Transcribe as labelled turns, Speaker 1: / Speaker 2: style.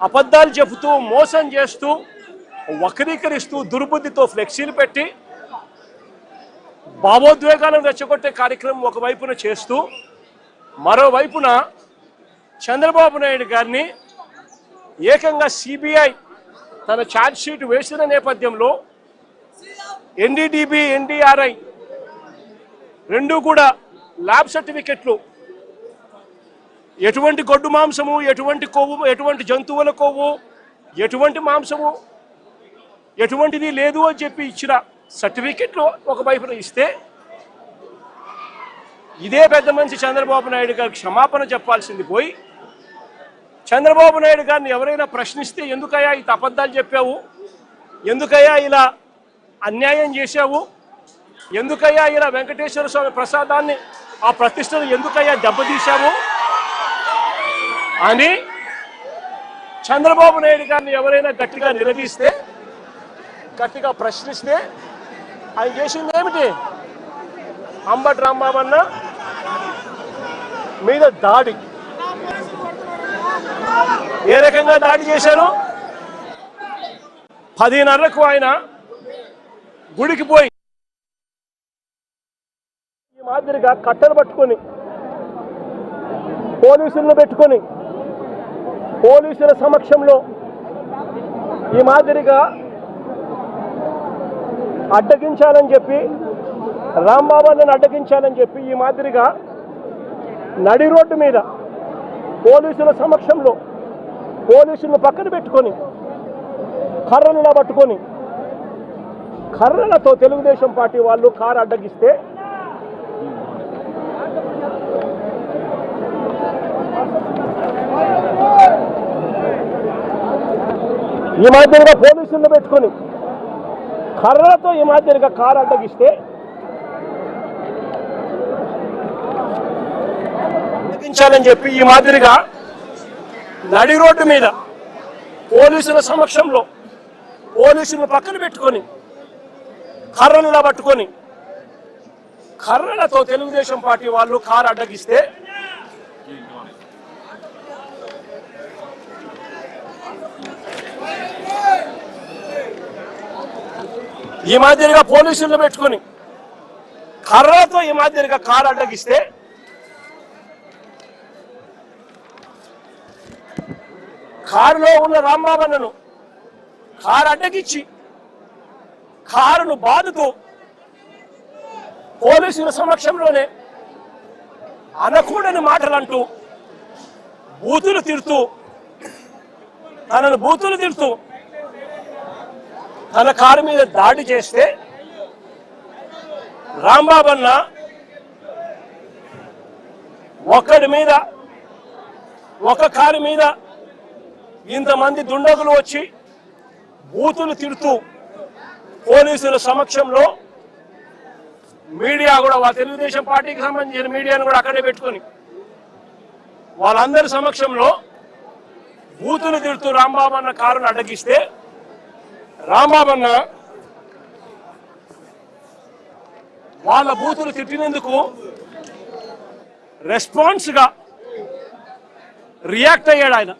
Speaker 1: అబద్ధాలు చెబుతూ మోసం చేస్తూ వక్రీకరిస్తూ దుర్బుద్ధితో ఫ్లెక్సీలు పెట్టి భావోద్వేగాలను రెచ్చగొట్టే కార్యక్రమం ఒకవైపున చేస్తూ మరోవైపున చంద్రబాబు నాయుడు గారిని ఏకంగా సిబిఐ తన ఛార్జ్షీట్ వేసిన నేపథ్యంలో ఎన్డీడీబీ ఎన్డీఆర్ఐ రెండు కూడా ల్యాబ్ సర్టిఫికెట్లు ఎటువంటి గొడ్డు మాంసము ఎటువంటి కొవ్వు ఎటువంటి జంతువుల కొవ్వు ఎటువంటి మాంసము ఎటువంటిది లేదు అని చెప్పి ఇచ్చిన సర్టిఫికెట్లు ఒక వైపున ఇస్తే ఇదే పెద్ద మనిషి చంద్రబాబు నాయుడు గారు క్షమాపణ చెప్పాల్సింది పోయి చంద్రబాబు నాయుడు గారిని ఎవరైనా ప్రశ్నిస్తే ఎందుకయ్యా ఈ అబద్ధాలు చెప్పావు? ఎందుకయ్యా ఇలా అన్యాయం చేశావు? ఎందుకయ్యా ఇలా వెంకటేశ్వర స్వామి ప్రసాదాన్ని ఆ ప్రతిష్టను ఎందుకయ్యా దెబ్బతీశావు? అని చంద్రబాబు నాయుడు గారిని ఎవరైనా గట్టిగా నిలదీస్తే గట్టిగా ప్రశ్నిస్తే ఆయన చేసింది ఏమిటి? అంబటి రాంబాబన్న మీద దాడి. ఏ రకంగా దాడి చేశారు? పదిన్నరకు ఆయన గుడికి పోయి ఈ మాదిరిగా కట్టలు పట్టుకొని పోలీసులను పెట్టుకొని పోలీసుల సమక్షంలో ఈ మాదిరిగా అడ్డగించాలని చెప్పి రాంబాబాలను అడ్డగించాలని చెప్పి ఈ మాదిరిగా నడి రోడ్డు మీద పోలీసుల సమక్షంలో పోలీసులను పక్కన పెట్టుకొని కర్రలను పట్టుకొని కర్రలతో తెలుగుదేశం పార్టీ వాళ్ళు కారు అడ్డగిస్తే ఈ మాదిరిగా పోలీసులను పెట్టుకొని కర్రలతో ఈ మాదిరిగా కారు అడ్డగిస్తే అడ్డగించాలని చెప్పి ఈ మాదిరిగా నడి రోడ్డు మీద పోలీసుల సమక్షంలో పోలీసులను పక్కన పెట్టుకొని కర్రలను పట్టుకొని కర్రలతో తెలుగుదేశం పార్టీ వాళ్ళు కారు అడ్డగిస్తే ఈ మాదిరిగా పోలీసులను పెట్టుకొని కర్రతో ఈ మాదిరిగా కారు అడ్డగిస్తే కారులో ఉన్న రాంబాబన్నను కారు అడ్డగిచ్చి కారును బాదుతూ పోలీసుల సమక్షంలోనే అనకూడని మాటలంటూ బూతులు తిడుతూ తనను బూతులు తిడుతూ తన కారు మీద దాడి చేస్తే రాంబాబన్న ఒక్కడి మీద ఒక కారు మీద ఇంతమంది దుండగులు వచ్చి బూతులు తిడుతూ పోలీసుల సమక్షంలో మీడియా కూడా వాళ్ళ తెలుగుదేశం పార్టీకి సంబంధించిన మీడియాను కూడా అక్కడే పెట్టుకొని వాళ్ళందరి సమక్షంలో బూతులు తిడుతూ రాంబాబు అన్న కారును అడ్డగిస్తే రాంబాబన్న వాళ్ళ బూతులు తిట్టినందుకు రెస్పాన్స్గా రియాక్ట్ అయ్యాడు ఆయన.